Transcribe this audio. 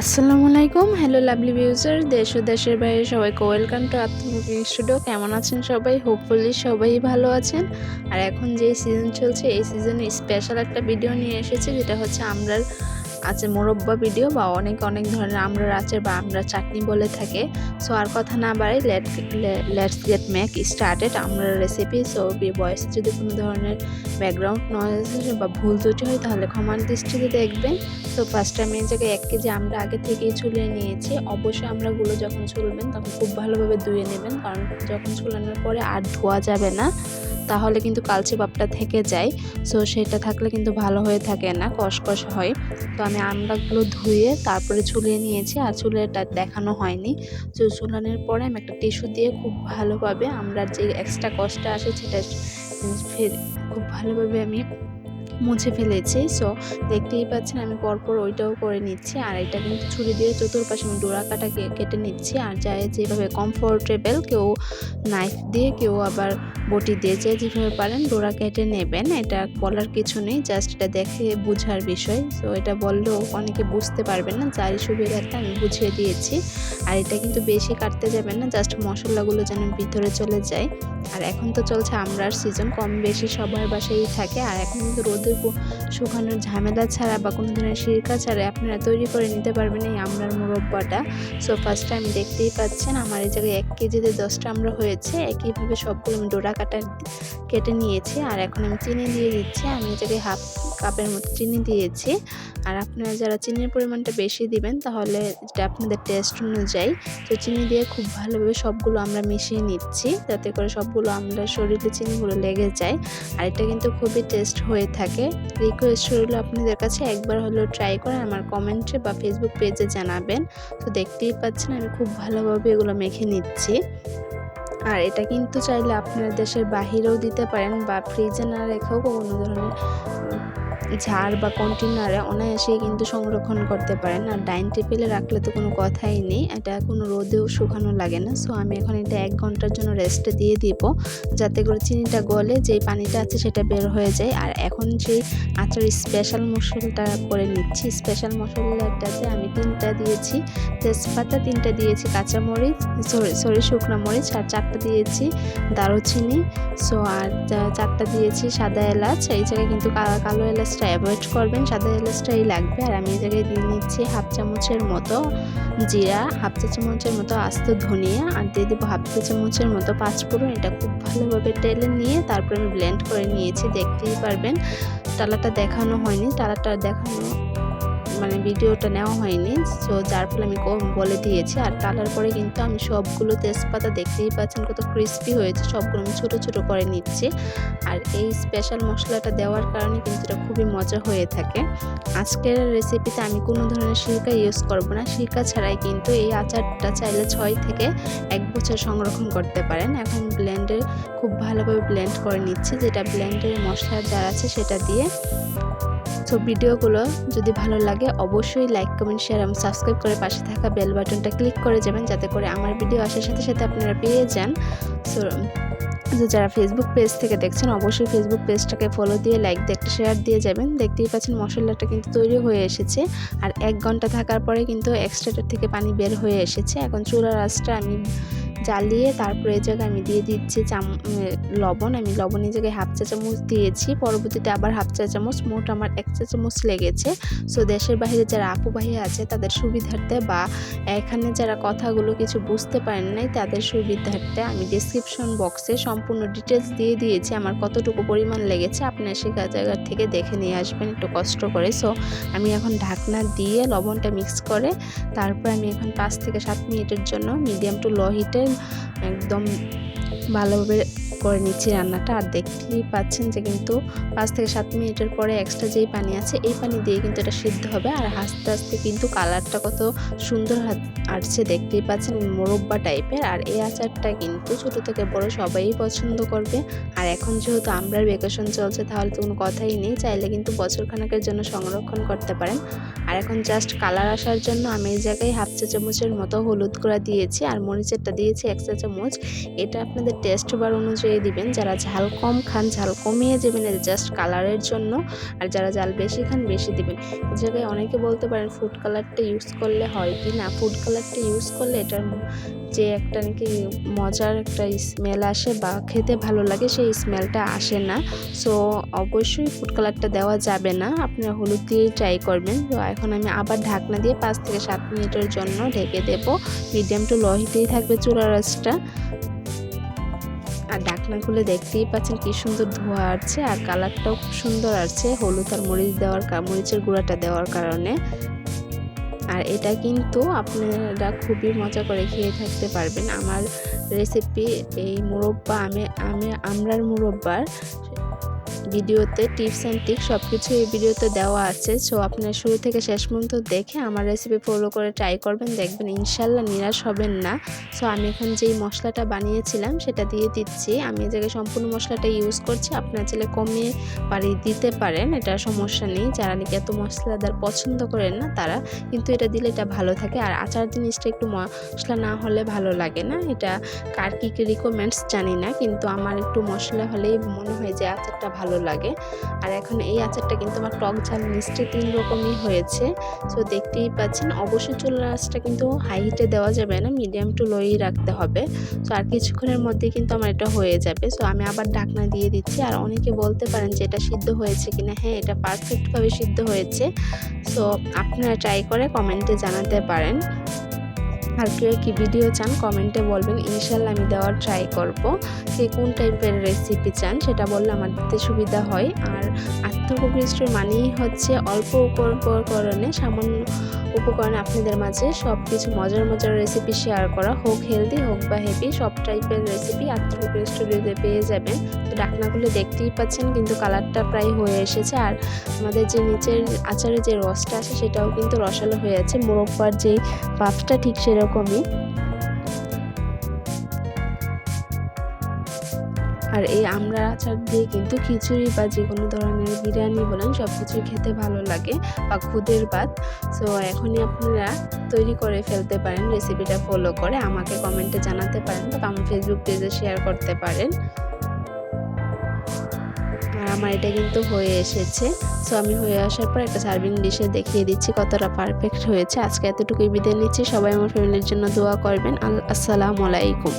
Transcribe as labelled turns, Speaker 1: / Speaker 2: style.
Speaker 1: আসসালামু আলাইকুম। Hello lovely ভিউজার দেশ ও দেশের বাইরে সবাইকে ওয়েলকাম টু আত্মমুখী স্টুডিও কেমন আছেন সবাই? হোপফুলি সবাই ভালো আছেন। আর এখন যে সিজন চলছে, এই সিজনে স্পেশাল একটা ভিডিও নিয়ে এসেছে, যেটা হচ্ছে আমরার আছে মোরব্বা ভিডিও বা অনেক অনেক ধরনের আমরার আছে বা আমরা চাটনি বলে থাকে। সো আর কথা না বাড়াই লেট লেটস গেট ম্যাক স্টার্টেড আমরার রেসিপি সো বয়স যদি কোনো ধরনের ব্যাকগ্রাউন্ড নয়েজ বা ভুল ত্রুটি হয়, তাহলে ক্ষমার দৃষ্টিতে দেখবেন। তো ফার্স্ট আমি এই জায়গায় এক কেজি আমরা আগে থেকেই চুলিয়ে নিয়েছি। অবশ্যই আমরাগুলো যখন চুলবেন তখন খুব ভালোভাবে ধুয়ে নেবেন, কারণ যখন চুলানোর পরে আর ধোয়া যাবে না। তাহলে কিন্তু কালচে বাপটা থেকে যায়। সো সেটা থাকলে কিন্তু ভালো হয়ে থাকে না, কষকষ হয়। তো আমি আমড়াগুলো ধুয়ে তারপরে চুলিয়ে নিয়েছি আর চুলেটা দেখানো হয়নি। তো চুলানোর পরে আমি একটা টিস্যু দিয়ে খুব ভালোভাবে আমরা যে এক্সট্রা কষ্ট আসে সেটা খুব ভালোভাবে আমি মুছে ফেলেছি। সো দেখতেই পাচ্ছেন আমি পরপর ওইটাও করে নিচ্ছি। আর এটা কিন্তু ছুরি দিয়ে চতুর্পাশে আমি ডোরা কাটা কেটে নিচ্ছি। আর যাই যেভাবে কমফোর্টেবল কেউ নাইফ দিয়ে, কেউ আবার বটি দিয়ে, যে যেভাবে পারেন ডোরা কেটে নেবেন। এটা বলার কিছু নেই জাস্ট এটা দেখে বুঝার বিষয়। সো এটা বললেও অনেকে বুঝতে পারবেন না যারই সুবিধার্থে আমি বুঝিয়ে দিয়েছি। আর এটা কিন্তু বেশি কাটতে যাবেন না জাস্ট মশলাগুলো যেন ভিতরে চলে যায়। আর এখন তো চলছে আমরার সিজন কম বেশি সবার বাসায়ই থাকে। আর এখন কিন্তু রোদে শুকানোর ঝামেলা ছাড়া বা কোনো ধরনের সিরকা ছাড়া আপনারা তৈরি করে নিতে পারবেন এই আমরার মুরব্বাটা। সো ফার্স্ট টাইম দেখতেই পাচ্ছেন আমার এই জায়গায় এক কেজিতে দশটা আমরা হয়েছে। একইভাবে সবগুলো আমি ডোরা কাটা কেটে নিয়েছি আর এখন আমি চিনি দিয়ে দিচ্ছি। আমি এই জায়গায় হাফ কাপের মতো চিনি দিয়েছি। আর আপনারা যারা চিনির পরিমাণটা বেশি দিবেন, তাহলে এটা আপনাদের টেস্ট অনুযায়ী। তো চিনি দিয়ে খুব ভালোভাবে সবগুলো আমরা মিশিয়ে নিচ্ছি। যাতে করে সবগুলো আমরা শরীরে চিনিগুলো লেগে যায়। আর এটা কিন্তু খুবই টেস্ট হয়ে থাকে। রিকোয়েস্ট রইল আপনাদের কাছে, একবার হলেও ট্রাই করে আমার কমেন্টে বা ফেসবুক পেজে জানাবেন। তো দেখতেই পাচ্ছেন আমি খুব ভালোভাবে এগুলো মেখে নিচ্ছি। আর এটা কিন্তু চাইলে আপনার দেশের বাহিরেও দিতে পারেন বা ফ্রিজে না রেখেও কোনো ধরনের ঝাড় বা কন্টেনারে অনায়াসেই কিন্তু সংরক্ষণ করতে পারেন। আর ডাইন টেবিলে রাখলে তো কোনো কথাই নেই। এটা কোনো রোদেও শুকানো লাগে না। সো আমি এখন এটা এক ঘণ্টার জন্য রেস্টে দিয়ে দিব। যাতে করে চিনিটা গলে যেই পানিটা আছে সেটা বের হয়ে যায়। আর এখন যেই আচার স্পেশাল মশলাটা করে নিচ্ছি স্পেশাল মশলাটাতে আমি তিনটা দিয়েছি, তেজপাতা তিনটা দিয়েছি, কাঁচামরিচ সরি সরি শুকনো মরিচ, আর চারটা দিয়েছি দারুচিনি। সো আর চারটা দিয়েছি সাদা এলাচ। এই জায়গায় কিন্তু কালো এলাচ এলাচটা অ্যাভয়েড করবেন, সাদা এলাচটাই লাগবে। আর আমি এই জায়গায় দিয়ে নিচ্ছি হাফ চামচের মতো জিরা, হাফ চা চামচের মতো আস্ত ধনিয়া, আর দিয়ে দেবো হাফ চা চামচের মতো পাঁচফোড়ন। এটা খুব ভালোভাবে টেলে নিয়ে তারপর আমি ব্লেন্ড করে নিয়েছি, দেখতেই পারবেন। টালাটা দেখানো হয়নি টালাটা দেখানো মানে ভিডিওটা নেওয়া হয়নি সো যার ফলে আমি বলে দিয়েছি। আর টালার পরে কিন্তু আমি সবগুলো তেজপাতা দেখতেই পাচ্ছেন কত ক্রিস্পি হয়েছে, সবগুলো আমি ছোটো ছোটো করে নিচ্ছি। আর এই স্পেশাল মশলাটা দেওয়ার কারণে কিন্তু এটা খুবই মজা হয়ে থাকে। আজকের রেসিপিতে আমি কোনো ধরনের সিরকা ইউজ করব না। সিরকা ছাড়াই কিন্তু এই আচারটা চাইলে ছয় থেকে এক বছর সংরক্ষণ করতে পারেন। এখন ব্লেন্ডে খুব ভালোভাবে ব্লেন্ড করে নিচ্ছি। যেটা ব্লেন্ডের মশলা যার আছে সেটা দিয়ে সো ভিডিওগুলো যদি ভালো লাগে, অবশ্যই লাইক কমেন্ট শেয়ার এবং সাবস্ক্রাইব করে পাশে থাকা বেল বাটনটা ক্লিক করে যাবেন, যাতে করে আমার ভিডিও আসার সাথে সাথে আপনারা পেয়ে যান। সো যারা ফেসবুক পেজ থেকে দেখছেন, অবশ্যই ফেসবুক পেজটাকে ফলো দিয়ে লাইক দিয়ে একটা শেয়ার দিয়ে যাবেন। দেখতেই পাচ্ছেন মশলাটা কিন্তু তৈরি হয়ে এসেছে। আর এক ঘণ্টা থাকার পরে কিন্তু এক্সট্রাটার থেকে পানি বের হয়ে এসেছে। এখন চুলার আঁচটা আমি জ্বালিয়ে তারপরে এই জায়গায় আমি দিয়ে দিচ্ছি চাম লবণ। আমি লবণ এই জায়গায় হাফ চা চামচ দিয়েছি। পরবর্তীতে আবার হাফ চা চামচ, মোট আমার এক চা চামচ লেগেছে। সো দেশের বাইরে যারা আপু ভাইয়া আছে, তাদের সুবিধার্থে বা এখানে যারা কথাগুলো কিছু বুঝতে পারেন নাই, তাদের সুবিধার্থে আমি ডিসক্রিপশন বক্সে সম্পূর্ণ ডিটেলস দিয়ে দিয়েছি। আমার কতটুকু পরিমাণ লেগেছে, আপনার সে জায়গা থেকে দেখে নিয়ে আসবেন, একটু কষ্ট করে। সো আমি এখন ঢাকনা দিয়ে লবণটা মিক্স করে, তারপর আমি এখন পাঁচ থেকে সাত মিনিটের জন্য মিডিয়াম টু লো হিটে একদম ভালোভাবে করে নিচ্ছি রান্নাটা। আর দেখতেই পাচ্ছেন যে কিন্তু পাঁচ থেকে সাত মিনিটের পরে এক্সট্রা যেই পানি আছে, এই পানি দিয়ে কিন্তু এটা সিদ্ধ হবে। আর আস্তে আস্তে কিন্তু কালারটা কত সুন্দর আসছে দেখতেই পাচ্ছেন, মোরব্বা টাইপের। আর এই আচারটা কিন্তু ছোট থেকে বড় সবাই পছন্দ করবে। আর এখন যেহেতু আমরার ভেকেশন চলছে, তাহলে তো কোনো কথাই নেই। চাইলে কিন্তু বছরখানেকের জন্য সংরক্ষণ করতে পারেন। আর এখন জাস্ট কালার আসার জন্য আমি এই জায়গায় হাফ চা চামচের মতো হলুদ করা দিয়েছি। আর মরিচেরটা দিয়েছি এক চা চামচ। এটা আপনাদের টেস্ট বার অনুযায়ী দিবেন। যারা ঝাল কম খান, ঝাল কমিয়ে দেবেন জাস্ট কালারের জন্য। আর যারা ঝাল বেশি খান, বেশি দিবেন। জায়গায় অনেকে বলতে পারেন ফুড কালারটা ইউজ করলে হয় কি না? ফুড কালারটা ইউজ করলে এটার যে একটা নাকি মজার একটা স্মেল আসে বা খেতে ভালো লাগে, সেই স্মেলটা আসে না। সো অবশ্যই ফুড কালারটা দেওয়া যাবে না। আপনারা হলুদ দিয়েই ট্রাই করবেন। তো এখন আমি আবার ঢাকনা দিয়ে পাঁচ থেকে সাত মিনিটের জন্য ঢেকে দেব। মিডিয়াম টু লো হিটেই থাকবে চুলা রাসটা আর ঢাকনা খুলে দেখতেই পাচ্ছেন কি সুন্দর ধোয়া আসছে আর কালারটাও খুব সুন্দর আসছে। হলুদ আর মরিচ দেওয়ার মরিচের গুঁড়াটা দেওয়ার কারণে। আর এটা কিন্তু আপনারা খুবই মজা করে খেয়ে থাকতে পারবেন। আমার রেসিপি এই মুরব্বা, আমি আমি আমরার মুরব্বার ভিডিওতে টিপস অ্যান্ড টিক সব কিছু এই ভিডিওতে দেওয়া আছে। সো আপনারা শুরু থেকে শেষ পর্যন্ত দেখে আমার রেসিপি ফলো করে ট্রাই করবেন, দেখবেন ইনশাল্লাহ নিরাশ হবেন না। সো আমি এখন যেই মশলাটা বানিয়েছিলাম সেটা দিয়ে দিচ্ছি। আমি এই জায়গায় সম্পূর্ণ মশলাটা ইউজ করছি। আপনার চাইলে কমিয়ে পারি দিতে পারেন, এটা সমস্যা নেই। যারা নাকি এত মশলাদার পছন্দ করেন না, তারা কিন্তু এটা দিলে এটা ভালো থাকে। আর আচার জিনিসটা একটু মশলা না হলে ভালো লাগে না। এটা কার কী কী রিকমেন্ডস জানি না, কিন্তু আমার একটু মশলা হলেই মনে হয় যে আচারটা ভালো ভালো লাগে। আর এখন এই আচারটা কিন্তু আমার টক ঝাল মিষ্টি তিন রকমই হয়েছে। সো দেখতেই পাচ্ছেন, অবশ্যই চুল আঁচটা কিন্তু হাই হিটে দেওয়া যাবে না মিডিয়াম টু লোই রাখতে হবে। সো আর কিছুক্ষণের মধ্যে কিন্তু আমার এটা হয়ে যাবে। সো আমি আবার ঢাকনা দিয়ে দিচ্ছি। আর অনেকে বলতে পারেন যে এটা সিদ্ধ হয়েছে কিনা। হ্যাঁ এটা পারফেক্টভাবে সিদ্ধ হয়েছে। সো আপনারা ট্রাই করে কমেন্টে জানাতে পারেন। আর কেউ কি ভিডিও চান কমেন্টে বলবেন। ইনশাল্লাহ আমি দেওয়ার ট্রাই করব। কে কোন টাইপের রেসিপি চান, সেটা বললে আমার দিতে সুবিধা হয়। আর আত্মপ্রকৃষ্ট মানেই হচ্ছে অল্প উপকরণে, সামান্য উপকরণে আপনাদের মাঝে সব কিছু মজার মজার রেসিপি শেয়ার করা হোক হেলদি হোক বা হেভি সব টাইপের রেসিপি আত্মপ্রকৃত স্টুডিওতে পেয়ে যাবেন। তো ডাকনাগুলো দেখতেই পাচ্ছেন, কিন্তু কালারটা প্রায় হয়ে এসেছে। আর আমাদের যে নিচের আচারের যে রসটা আছে, সেটাও কিন্তু রসালো হয়ে আছে। মোরব্বার যেই পাফটা ঠিক সেরকমই আর এই আমরা আচার দিয়ে কিন্তু খিচুড়ি বা যে কোনো ধরনের বিরিয়ানি বলেন সব কিছুই খেতে ভালো লাগে বা খুদের ভাত। সো এখনই আপনারা তৈরি করে ফেলতে পারেন রেসিপিটা ফলো করে আমাকে কমেন্টে জানাতে পারেন বা আমার ফেসবুক পেজে শেয়ার করতে পারেন। আমার এটা কিন্তু হয়ে এসেছে। সো আমি হয়ে আসার পর একটা সার্ভিং ডিশে দেখিয়ে দিচ্ছি কতটা পারফেক্ট হয়েছে। আজকে এতটুকুই বিদায় নিচ্ছি। সবাই আমার ফ্যামিলির জন্য দোয়া করবেন। আসসালামু আলাইকুম।